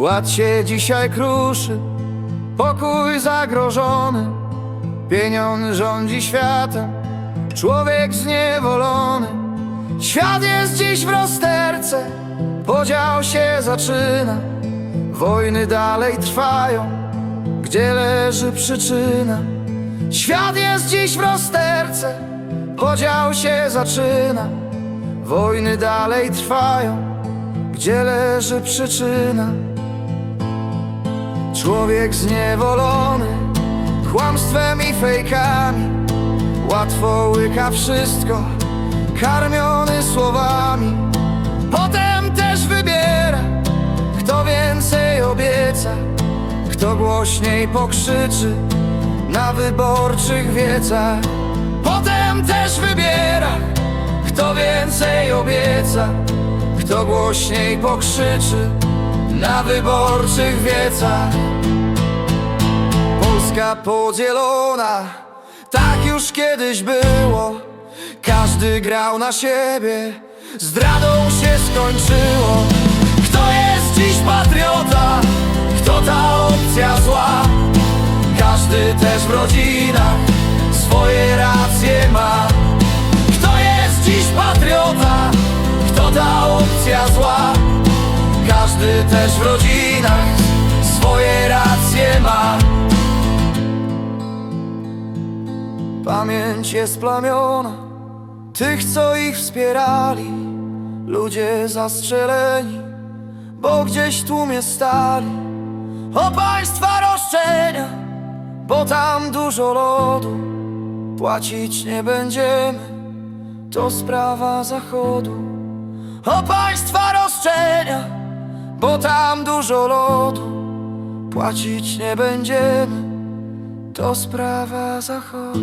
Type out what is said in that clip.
Ład się dzisiaj kruszy, pokój zagrożony, pieniądz rządzi światem, człowiek zniewolony. Świat jest dziś w rozterce, podział się zaczyna, wojny dalej trwają, gdzie leży przyczyna. Świat jest dziś w rozterce, podział się zaczyna, wojny dalej trwają, gdzie leży przyczyna. Człowiek zniewolony kłamstwem i fejkami. Łatwo łyka wszystko, karmiony słowami. Potem też wybiera, kto więcej obieca. Kto głośniej pokrzyczy na wyborczych wiecach. Potem też wybiera, kto więcej obieca. Kto głośniej pokrzyczy na wyborczych wiecach. Polska podzielona, tak już kiedyś było. Każdy grał na siebie, zdradą się skończyło. Kto jest dziś patriota, kto ta opcja zła? Każdy też w rodzinach każdy też w rodzinach swoje racje ma. Pamięć jest plamiona Tych, co ich wspierali. Ludzie zastrzeleni Bo gdzieś tłumie stali. O państwa roszczenia Bo tam dużo lodu. Płacić nie będziemy To sprawa zachodu. O państwa roszczenia bo tam dużo lodu. Płacić nie będziemy To sprawa zachodu